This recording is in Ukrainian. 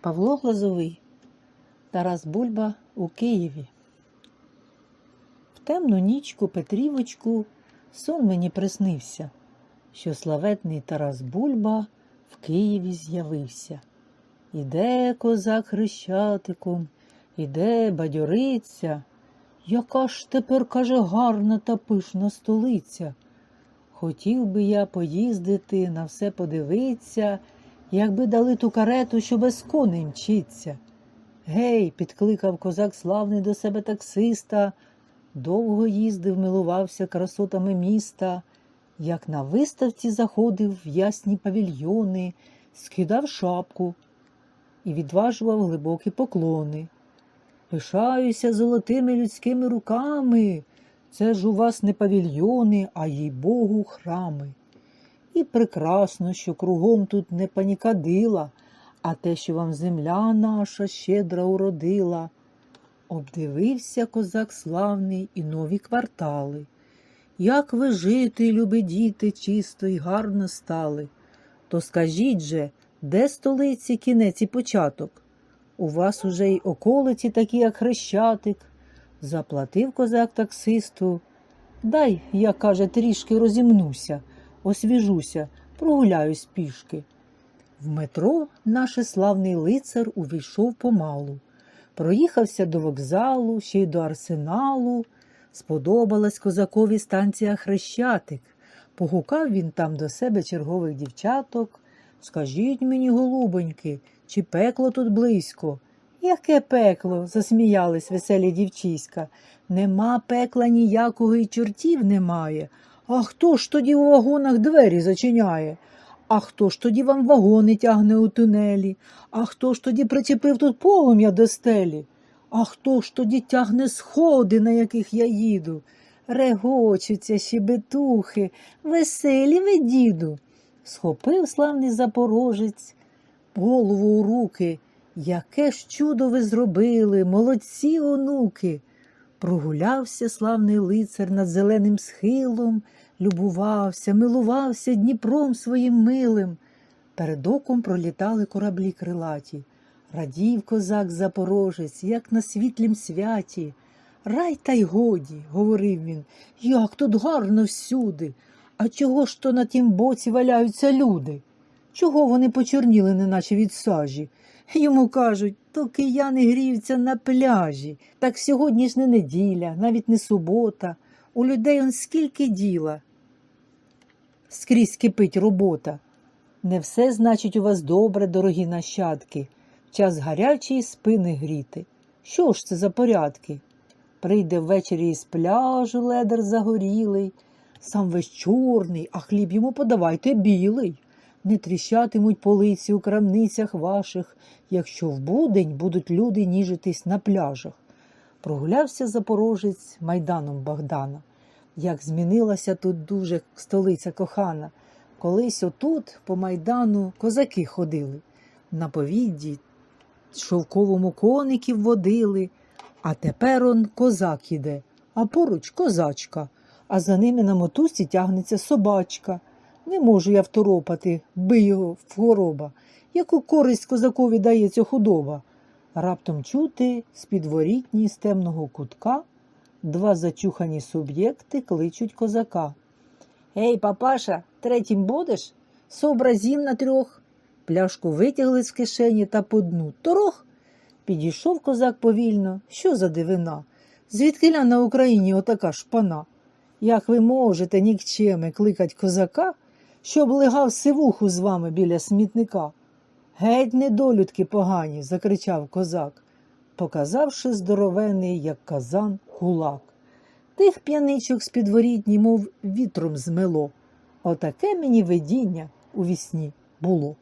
Павло Глазовий, Тарас Бульба у Києві. В темну нічку Петрівочку сон мені приснився, що славетний Тарас Бульба в Києві з'явився. Іде козак хрещатиком, іде бадьориться. Яка ж тепер, каже, гарна та пишна столиця. Хотів би я поїздити, на все подивитися, якби дали ту карету, що без коней мчиться. Гей, підкликав козак славний до себе таксиста, довго їздив, милувався красотами міста, як на виставці заходив в ясні павільйони, скидав шапку і відважував глибокі поклони. Пишаюся золотими людськими руками. Це ж у вас не павільйони, а їй Богу, храми. І прекрасно, що кругом тут не панікадила, а те, що вам земля наша щедра уродила. Обдивився козак славний і нові квартали. Як ви жити, любі діти, чисто й гарно стали. То скажіть же, де столиці кінець і початок? У вас уже й околиці такі, як хрещатик. Заплатив козак таксисту. Дай, я, каже, трішки розімнуся, освіжуся, прогуляюсь пішки. В метро наш славний лицар увійшов помалу. Проїхався до вокзалу, ще й до арсеналу. Сподобалась козакові станція Хрещатик. Погукав він там до себе чергових дівчаток. Скажіть мені, голубоньки, чи пекло тут близько? Яке пекло? засміялись веселі дівчиська. Нема пекла ніякого і чортів немає. А хто ж тоді у вагонах двері зачиняє? А хто ж тоді вам вагони тягне у тунелі? А хто ж тоді причепив тут полум'я до стелі? А хто ж тоді тягне сходи, на яких я їду? Регочуться щебетухи, веселі ви, діду. Схопив славний запорожець голову у руки. Яке ж чудо ви зробили, молодці онуки. Прогулявся славний лицар над зеленим схилом, любувався, милувався Дніпром своїм милим. Перед оком пролітали кораблі крилаті. Радів козак запорожець, як на світлім святі. Рай та й годі, говорив він, як тут гарно всюди. А чого ж то на тім боці валяються люди? Чого вони почорніли, неначе від сажі? Йому кажуть, то кияни гріються на пляжі. Так сьогодні ж не неділя, навіть не субота. У людей он скільки діла. Скрізь кипить робота. Не все, значить, у вас добре, дорогі нащадки. Час гарячий спини гріти. Що ж це за порядки? Прийде ввечері із пляжу ледер загорілий, сам весь чорний, а хліб йому подавайте білий. Не тріщатимуть полиці у крамницях ваших, якщо в будень будуть люди ніжитись на пляжах. Прогулявся запорожець майданом Богдана. Як змінилася тут дуже столиця кохана. Колись отут по майдану козаки ходили, на повідді шовковому коників водили, а тепер он козак іде, а поруч козачка, а за ними на мотузці тягнеться собачка. Не можу я второпати, би його в хвороба. Яку користь козакові дає ця худоба? Раптом чути з підворітні з темного кутка два зачухані суб'єкти кличуть козака. Ей, папаша, третім будеш? Сообразім на трьох. Пляшку витягли з кишені та по дну. Торох. Підійшов козак повільно. Що за дивина? Звідкиля на Україні отака шпана? Як ви можете, нікчеми, кликать козака, щоб легав сивуху з вами біля смітника? Геть, недолюдки погані, закричав козак, показавши здоровений, як казан, кулак. Тих п'яничок з підворітні, мов вітром змело. Отаке мені видіння у вісні було.